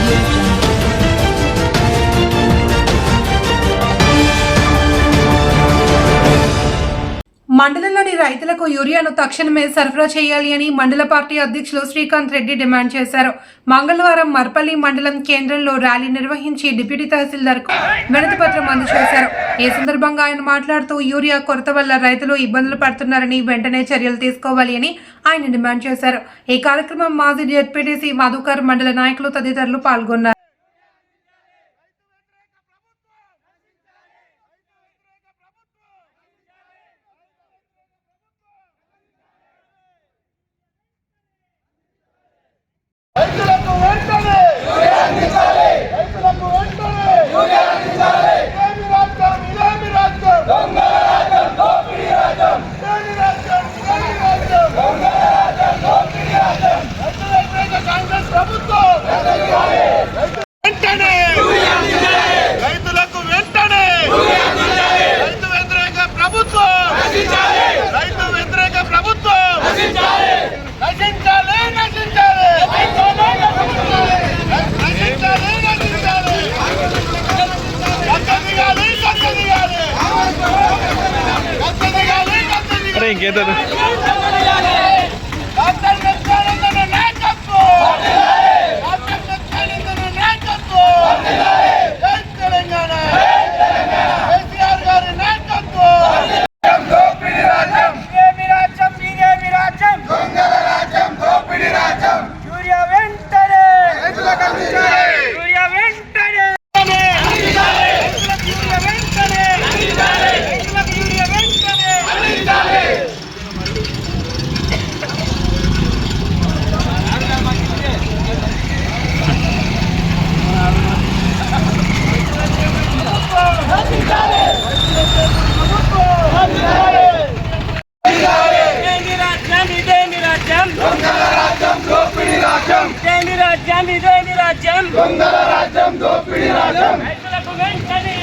Thank you. మండలంలోని రైతులకు యూరియాను తక్షణమే సరఫరా చేయాలి అని మండల పార్టీ అధ్యక్షులు శ్రీకాంత్ రెడ్డి డిమాండ్ చేశారు. మంగళవారం మర్పల్లి మండలం కేంద్రంలో ర్యాలీ నిర్వహించి డిప్యూటీ తహసీల్దార్కు వినతిపత్రం అందజేశారు. ఈ సందర్భంగా ఆయన మాట్లాడుతూ యూరియా కొరత వల్ల రైతులు ఇబ్బందులు పడుతున్నారని వెంటనే చర్యలు తీసుకోవాలి అని ఆయన డిమాండ్ చేశారు. ఈ కార్యక్రమం మాజీ జెడ్పీటీసీ మధుకర్ మండల నాయకులు తదితరులు పాల్గొన్నారు రైతులకు వెంటనే రైతులకు వెంటనే ఇదేమి రాజ్యం ఇదేమి రాజ్యం ఇదేమి రాజ్యం ఇదేమి రాజ్యం రైతు వ్యతిరేక కాంగ్రెస్ ప్రభుత్వం రైతు- వెంటనే! రైతులకు వెంటనే! రైతు వ్యతిరేక ప్రభుత్వం! రైతు వ్యతిరేక ప్రభుత్వం! నశించాలి నశించాలి! నశించాలి నశించాలి! యూరియా వెంటనే రైతులకు యూరియా వెంటనే రైతులకు యూరియా వెంటనే ఇదేమి రాజ్యం ఇదేమి రాజ్యం ఇదేమి రాజ్యం? ఇదేమి రాజ్యం రైతులకు వెంటనే